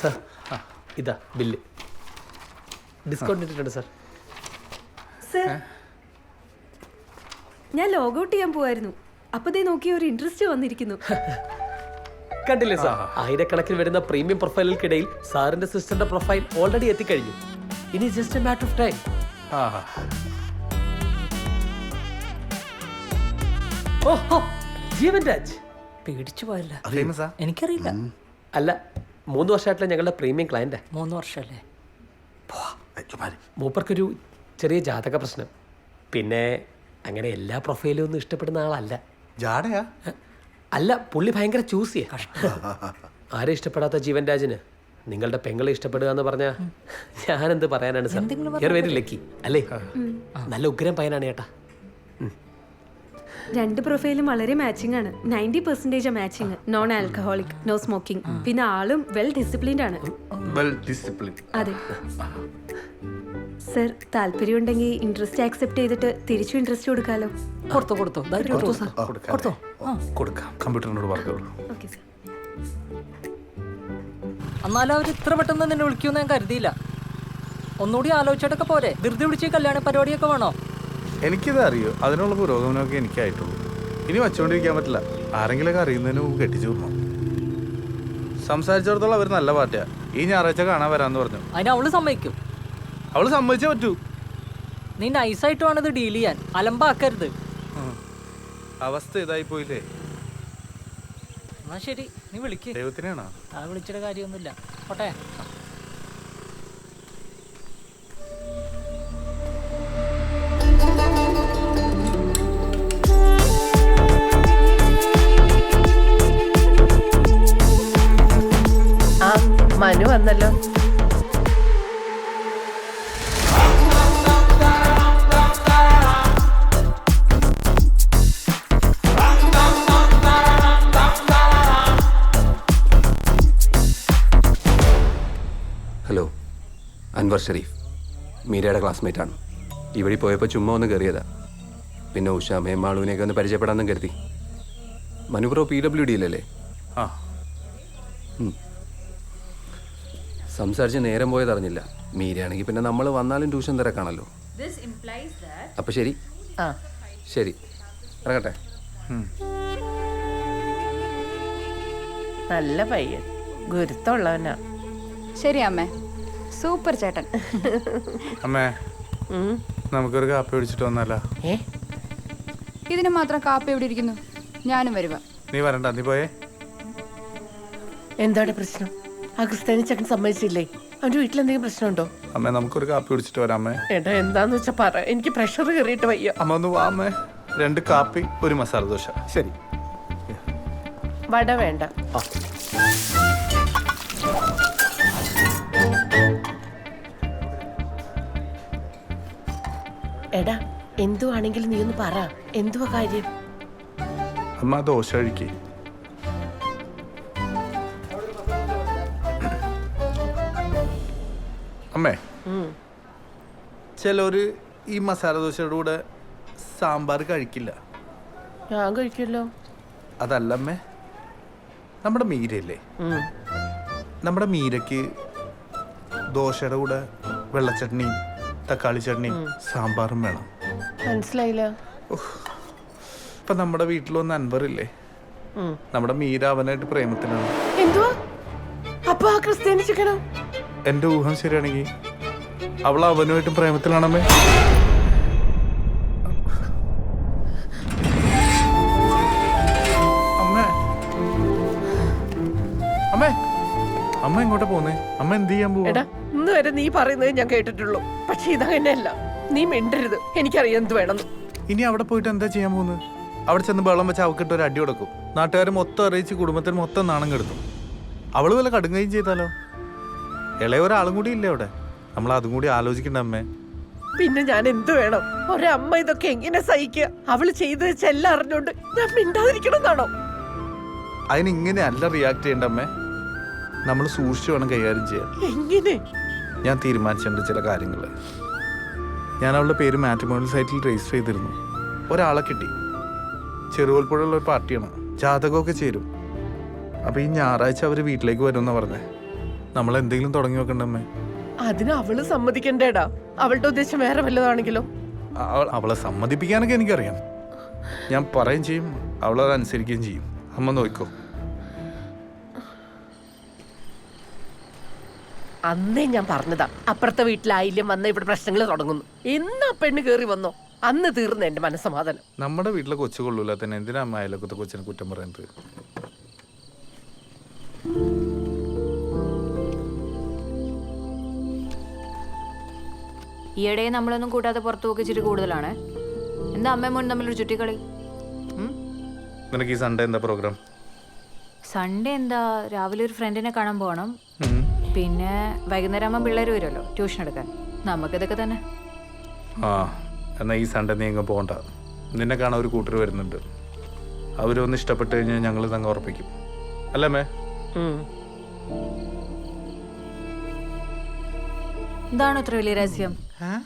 Sir ഇതാ bill. Discount ഇട്ടിട്ടുണ്ട് sir. Sir ഞാൻ ലോഗൗട്ട് ചെയ്യാൻ പോവായിരുന്നു. അപ്പൊ ദേ നോക്കി ഒരു ഇൻട്രസ്റ്റ് വന്നിരിക്കുന്നു. കണ്ടില്ലേ സാർ? ആയിരക്കണക്കിന് വരുന്ന പ്രീമിയം പ്രൊഫൈലുകൾക്കിടയിൽ സാറിന്റെ സിസ്റ്ററിന്റെ പ്രൊഫൈൽ ഓൾറെഡി എത്തിക്കഴിഞ്ഞു. ഇനി just a matter of time ആ. ഓഹോ ജീവൻ രാജ്. പേടിച്ചു പോയല്ല. എനിക്കറിയില്ല. അല്ല മൂന്ന് വർഷമായിട്ടുള്ള ഞങ്ങളുടെ പ്രീമിയം ക്ലയന്റ് മൂന്ന് വർഷമല്ലേ മൂപ്പർക്കൊരു ചെറിയ ജാതക പ്രശ്നം. പിന്നെ അങ്ങനെ എല്ലാ പ്രൊഫൈലും ഒന്നും ഇഷ്ടപ്പെടുന്ന ആളല്ല. ജാടയാ? അല്ല പുള്ളി ഭയങ്കര ചൂസിയ ചെയ്യാ ആരെ ഇഷ്ടപ്പെടാത്ത ജീവൻ രാജന് നിങ്ങളുടെ പെങ്ങളെ ഇഷ്ടപ്പെടുക എന്ന് പറഞ്ഞാ ഞാനെന്ത് പറയാനാണ് സാർ? വെരി ലക്കി അല്ലേ? നല്ല ഉഗ്രം പയനാണ് ചേട്ടാ. രണ്ട് പ്രൊഫൈലും വളരെ മാച്ചിങ് ആണ്. Ninety percentage matching non alcoholic no smoking പിന്നെ ആളും വെൽ ഡിസിപ്ലിൻഡ് ആണ്. വെൽ ഡിസിപ്ലിൻ അതെ. സർ താല്പര്യമുണ്ടെങ്കിൽ ഇൻട്രസ്റ്റ് ആക്സെപ്റ്റ് ചെയ്തിട്ട് തിരിച്ചു ഇൻട്രസ്റ്റ് കൊടുക്കാലോ? കൊടുത്തോ കൊടുത്തോ. കൊടുത്തോ കൊടുക്കാം. കമ്പ്യൂട്ടറിനോട് പറഞ്ഞോളൂ ഓക്കെ സർ എന്നാലും അവർ ഇത്ര പെട്ടെന്ന് നിന്നെ വിളിക്കുമെന്ന് ഞാൻ കരുതിയില്ല. ഒന്നുകൂടി ആലോചിച്ചിട്ടൊക്കെ പോരെ. ധൃതി പിടിച്ച് കല്യാണ പരിപാടിയൊക്കെ വേണോ? എനിക്കിത് അറിയൂ. അതിനുള്ള പുരോഗമനമൊക്കെ എനിക്കായിട്ടുള്ളൂ. ഇനി വച്ചുകൊണ്ടിരിക്കാൻ പറ്റില്ല. ആരെങ്കിലൊക്കെ അറിയുന്നതിന് മുമ്പ് കെട്ടിച്ചു വിടണം. സംസാരിച്ചിടത്തോളം അവർ നല്ല പാർട്ടിയാ. ഈ ഞായറാഴ്ച കാണാൻ വരാന്ന് പറഞ്ഞു. അതിന് അവൾ സമ്മതിക്കും. അവൾ സമ്മതിച്ചേ പറ്റൂ. നീ നൈസായിട്ട് വേണം ഇത് ഡീൽ ചെയ്യാൻ. അലമ്പാക്കരുത്. അവസ്ഥ ഇതായി പോയില്ലേ? എന്നാ ശരി. നീ വിളിക്കേ. ദൈവത്തിനാണോ? ആ വിളിച്ചിട്ട് കാര്യമൊന്നുമില്ല. പോട്ടെ. വന്നല്ലോ. ഹലോ അൻവർ ഷെരീഫ്. മീരയുടെ ക്ലാസ്മേറ്റ് ആണ് ഈ വഴി പോയപ്പോൾ ചുമ്മാ ഒന്ന് കയറിയതാ പിന്നെ ഉഷ മേമാളുവിനെയൊക്കെ ഒന്ന് പരിചയപ്പെടാമെന്നും കരുതി. മനുപ്രോ പി ഡബ്ല്യു ഡിയിലല്ലേ ആ. സംസാരിച്ച് നേരം പോയതറിഞ്ഞില്ല മീരയാണെങ്കിൽ പിന്നെ നമ്മൾ വന്നാലും ട്യൂഷൻ തിരക്കാണല്ലോ. അപ്പൊ ശരി. ആ. ശരി. ഇറങ്ങട്ടെ. നല്ല പയ്യൻ. ഗുരുത്തമുള്ളവനാ ശരി അമ്മേ. സൂപ്പർ ചേട്ടൻ. അമ്മേ നമുക്കൊരു കാപ്പി പിടിച്ചിട്ട് വന്നാലോ? ഇതിനു ഇതിന് മാത്രം കാപ്പി എവിടെ ഇരിക്കുന്നു? ഞാനും വരുവാ. നീ വരണ്ട നീ പോയേ. എന്താണ് പ്രശ്നം? ആ ക്രിസ്ത്യാനി ചക്കൻ സമ്മതിച്ചില്ലേ? അവന്റെ വീട്ടിൽ എന്തെങ്കിലും പ്രശ്നമുണ്ടോ? അമ്മേ നമുക്ക് ഒരു കാപ്പി കുടിച്ചിട്ട് വരാം അമ്മേ ഏട്ടാ എന്താന്ന് വെച്ചാ പറ. എനിക്ക് പ്രഷർ കയറിയിട്ട് വയ്യ. അമ്മ ഒന്ന് വാ അമ്മേ. രണ്ട് കാപ്പി ഒരു മസാല ദോശ. ശരി. വട വേണ്ട. എടാ എന്തുവാണെങ്കിലും നീ ഒന്ന് പറ. എന്തുവാ കാര്യം? അമ്മ ദോശ കഴിക്കേ. അമ്മേ. ചിലവര് ഈ മസാല ദോശയുടെ കൂടെ സാമ്പാർ കഴിക്കില്ല. ഞാൻ കഴിക്കില്ല. അതല്ല അമ്മേ. നമ്മുടെ മീരയില്ലേ? നമ്മുടെ മീരയ്ക്ക് ദോശയുടെ കൂടെ വെള്ളച്ചട്നിയും തക്കാളി ചട്നിയും സാമ്പാറും വേണം. മനസ്സിലായില്ല. ഇപ്പൊ നമ്മുടെ വീട്ടിലൊന്ന് അൻവറില്ലേ? ഉം. നമ്മുടെ മീര അവനായിട്ട് പ്രേമത്തിലാണ് എന്തുവാ? അപ്പൊ ആ ക്രിസ്ത്യാനി ചിക്കനോ? എന്റെ ഊഹം ശരിയാണെങ്കിൽ അവൾ അവനുമായിട്ടും പ്രേമത്തിലാണമ്മേ. അമ്മേ. അമ്മേ. അമ്മ എങ്ങോട്ടാ പോന്നേ? അമ്മ എന്ത് ചെയ്യാൻ പോവാ? എടാ ഇന്ന് വരെ നീ പറയുന്നത് ഞാൻ കേട്ടിട്ടുള്ളൂ. പക്ഷെ ഇതങ്ങനെയല്ല നീ മിണ്ടരുത്. എനിക്കറിയാം എന്ത് വേണം ഇനി അവിടെ പോയിട്ട് എന്താ ചെയ്യാൻ പോകുന്നത് അവിടെ ചെന്ന് വെള്ളം വെച്ച് അവക്കിട്ട് ഒരു അടി കൊടുക്കും. നാട്ടുകാർ മൊത്തം അറിയിച്ച് കുടുംബത്തിന് മൊത്തം നാണം കെടുത്തും. അവൾ വല്ല കടുങ്ങയും ചെയ്താലോ? ഇളയ ഒരാളും കൂടി ഇല്ലേ അവിടെ? നമ്മൾ അതും കൂടി ആലോചിക്കണ്ട അമ്മേ. പിന്നെ ഞാൻ എന്തു വേണം? ഒരമ്മ ഇതൊക്കെ എങ്ങനെ സഹിക്കുക? അവൾ ചെയ്തു വെച്ചെല്ലാം അറിഞ്ഞോണ്ട് ഞാൻ മിണ്ടാതിരിക്കണമെന്നാണോ? അതിനിങ്ങനെ ഇങ്ങനെ അല്ല റിയാക്ട് ചെയ്യേണ്ട അമ്മേ. നമ്മൾ സൂക്ഷിച്ചു വേണം കൈകാര്യം ചെയ്യാൻ. എങ്ങനെ? ഞാൻ തീരുമാനിച്ചിട്ടുണ്ട് ചില കാര്യങ്ങൾ. ഞാൻ അവളുടെ പേര് മാട്രിമോണിയൽ സൈറ്റിൽ രജിസ്റ്റർ ചെയ്തിരുന്നു. ഒരാളെ കിട്ടി. ചെറുകോൽപ്പുഴയുള്ള ഒരു പാർട്ടിയാണ്. ജാതകമൊക്കെ ചേരും. അപ്പോൾ ഈ ഞായറാഴ്ച അവർ വീട്ടിലേക്ക് വരുമെന്നാണ് പറഞ്ഞത് നമ്മൾ എന്തെങ്കിലും തുടങ്ങി വെക്കണ്ട അമ്മേ? അതിന് അവൾ സമ്മതിക്കണ്ടേടാ. അവളുടെ ഉദ്ദേശം വേറെ വല്ലതാണെങ്കിലോ? അവ- അവളെ സമ്മതിപ്പിക്കാനൊക്കെ എനിക്കറിയാം. ഞാൻ പറയും ചെയ്യും അവളത് അനുസരിക്കുകയും ചെയ്യും. അമ്മ നോക്കോ. അന്നേ ഞാൻ പറഞ്ഞതാ അപ്പുറത്തെ വീട്ടിലായില്യം വന്ന ഇവിടെ പ്രശ്നങ്ങൾ തുടങ്ങുന്നു. എന്നാ പെണ്ണ് കേറി വന്നോ? അന്ന് തീർന്നു എന്റെ മനസ്സമാധാനം. നമ്മുടെ വീട്ടിലെ കൊച്ചു കൊള്ളൂല തന്നെ. എന്തിനാ അമ്മ അയലൊക്കത്തെ കൊച്ചിനെ കുറ്റം പറയുന്നത്? ഈയിടെ നമ്മളൊന്നും കൂട്ടാതെ പുറത്തു പോക്ക് ഇച്ചിരി കൂടുതലാണ്. എന്താ അമ്മയും മോനും തമ്മിലൊരു ചുറ്റിക്കളി? നിനക്ക് ഈ സൺഡേ എന്താ പ്രോഗ്രാം സൺഡേ എന്താ? രാവിലെ ഒരു ഫ്രണ്ടിനെ കാണാൻ പോകണം പിന്നെ വൈകുന്നേരം ആകുമ്പോൾ പിള്ളേർ വരുമല്ലോ ട്യൂഷൻ എടുക്കാൻ. നമുക്കിതൊക്കെ തന്നെ. ആ എന്നാ ഈ സൺഡേ നീ എങ്ങും പോകണ്ട നിന്നെ കാണാൻ ഒരു കൂട്ടർ വരുന്നുണ്ട്. അവരൊന്ന് ഇഷ്ടപ്പെട്ട് കഴിഞ്ഞാൽ ഞങ്ങൾ തങ്ങ ഉറപ്പിക്കും. അല്ലേ മേ എന്താണ് എന്താണോ ഇത്ര വലിയ രഹസ്യം?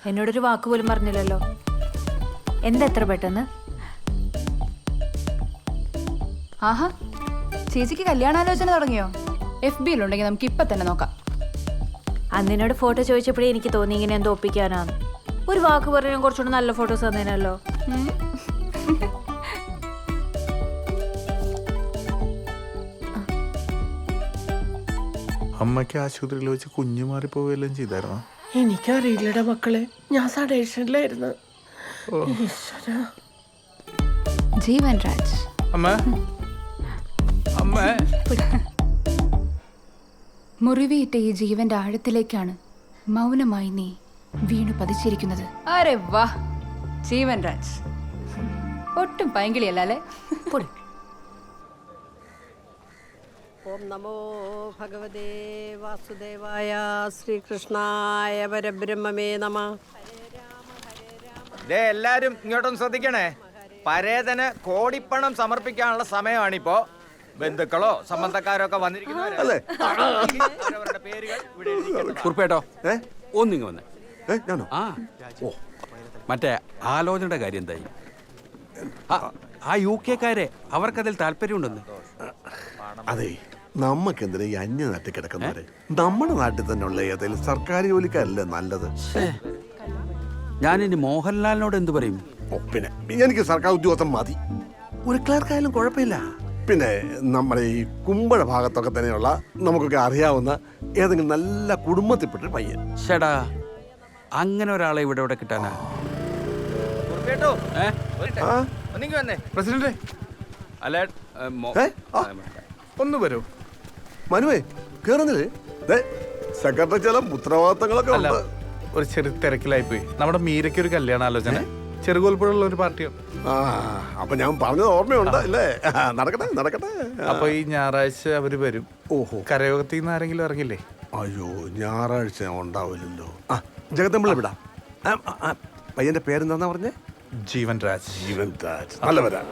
എന്നോടൊരു വാക്ക് പോലും പറഞ്ഞില്ലല്ലോ. എന്താ എത്ര പെട്ടെന്ന്? ആഹാ ചേച്ചിക്ക് കല്യാണാലോചന തുടങ്ങിയോ? എഫ് ബിയിലുണ്ടെങ്കിൽ നമുക്ക് ഇപ്പൊ തന്നെ നോക്കാം. അന്നിനോട് ഫോട്ടോ ചോദിച്ചപ്പോഴേ എനിക്ക് തോന്നി ഇങ്ങനെ എന്തോ ഒപ്പിക്കാനാണ് ഒരു വാക്ക് പറഞ്ഞാൽ കുറച്ചുകൂടെ നല്ല ഫോട്ടോസ് തന്നേനല്ലോ. അമ്മയ്ക്ക് ആശുപത്രിയിൽ വെച്ച് കുഞ്ഞു മാറിപ്പോവുകയെല്ലാം ചെയ്തായിരുന്നോ? എനിക്കറിയില്ലടാ മക്കളെ. ഞാൻ സഡേഷനിലായിരുന്നു. ജീവൻ രാജ്. അമ്മ. അമ്മ. മുറിവേറ്റ ഈ ജീവന്റെ ആഴത്തിലേക്കാണ് മൗനമായി നീ വീണു പതിച്ചിരിക്കുന്നത്. അരെ വാ. ജീവൻ രാജ്. ഒട്ടും പൈങ്കിളിയല്ലേ പൊടി. ഓം നമോ ഭഗവതേ വാസുദേവായ ശ്രീകൃഷ്ണായ പരബ്രഹ്മമേ നമ. ദേ എല്ലാരും ഇങ്ങോട്ടൊന്ന് ശ്രദ്ധിക്കണേ. പരേതന് കോടിപ്പണം സമർപ്പിക്കാനുള്ള സമയമാണിപ്പോ. ബന്ധുക്കളോ സംബന്ധക്കാരോ ഒക്കെ അവരവരുടെ പേരുകൾ ഇവിടെ എഴുതിക്കണം. കുറിപ്പേട്ടോ ഒന്നിങ്ങ് വന്നേ. ഏ, ഞാനോ? ആ. ഓ. മറ്റേ ആലോചനയുടെ കാര്യം എന്തായി? ആ, ആ യു കെക്കാരെ അവർക്കതിൽ താല്പര്യമുണ്ടെന്ന്? അതെ. നമുക്ക് എന്തിനാ ഈ അന്യ നാട്ടിൽ കിടക്കുന്നവരെ. നമ്മുടെ നാട്ടിൽ തന്നെ ഉള്ള ഏതെങ്കിലും സർക്കാർ ജോലിക്കാരല്ലേ നല്ലത്? ഞാനിനി മോഹൻലാലിനോട് എന്ത് പറയും? ഓ, പിന്നെ എനിക്ക് സർക്കാർ ഉദ്യോഗസ്ഥൻ മതി. ഒരു ക്ലർക്കായാലും കുഴപ്പമില്ല. പിന്നെ നമ്മുടെ ഈ കുമ്പഴ ഭാഗത്തൊക്കെ തന്നെയുള്ള നമുക്കൊക്കെ അറിയാവുന്ന ഏതെങ്കിലും നല്ല കുടുംബത്തിൽപ്പെട്ട ഒരു പയ്യൻ. ഷടാ അങ്ങനെ ഒരാളെ ഇവിടെ ഇവിടെ കിട്ടാനാ? കേട്ടോ ഏ? ആ? വന്നേ. പ്രസിഡന്റ്. അല്ലേ ഏ, മോ- ഏ? ആ. ഒന്ന് വരൂ. മനുവേ കേറുന്നില്ലേ? സെക്രട്ടറി ചില ഉത്തരവാദിത്തങ്ങളൊക്കെ അല്ല ഉണ്ട്. ഒരു ചെറിയ തിരക്കിലായി പോയി നമ്മുടെ മീരയ്ക്ക് ഒരു കല്യാണാലോചന ചെറുകോൽപ്പുഴയുള്ള ഒരു പാർട്ടിയാണ് ആ അപ്പൊ ഞാൻ പറഞ്ഞത് ഓർമ്മയുണ്ട് അല്ലേ ആ, നടക്കട്ടെ നടക്കട്ടെ. അപ്പൊ ഈ ഞായറാഴ്ച അവർ വരും. ഓഹോ. കരയോഗത്തിൽ നിന്ന് ആരെങ്കിലും ഇറങ്ങില്ലേ? അയ്യോ ഞായറാഴ്ച ഉണ്ടാവില്ലല്ലോ. ആ ജഗത്തമ്പിള്ള വിടാം. ആ, ആ, ആ, പയ്യന്റെ പേരെന്താന്നാ പറഞ്ഞേ? ജീവൻ രാജ്. ജീവൻ രാജ്. നല്ലവരാ.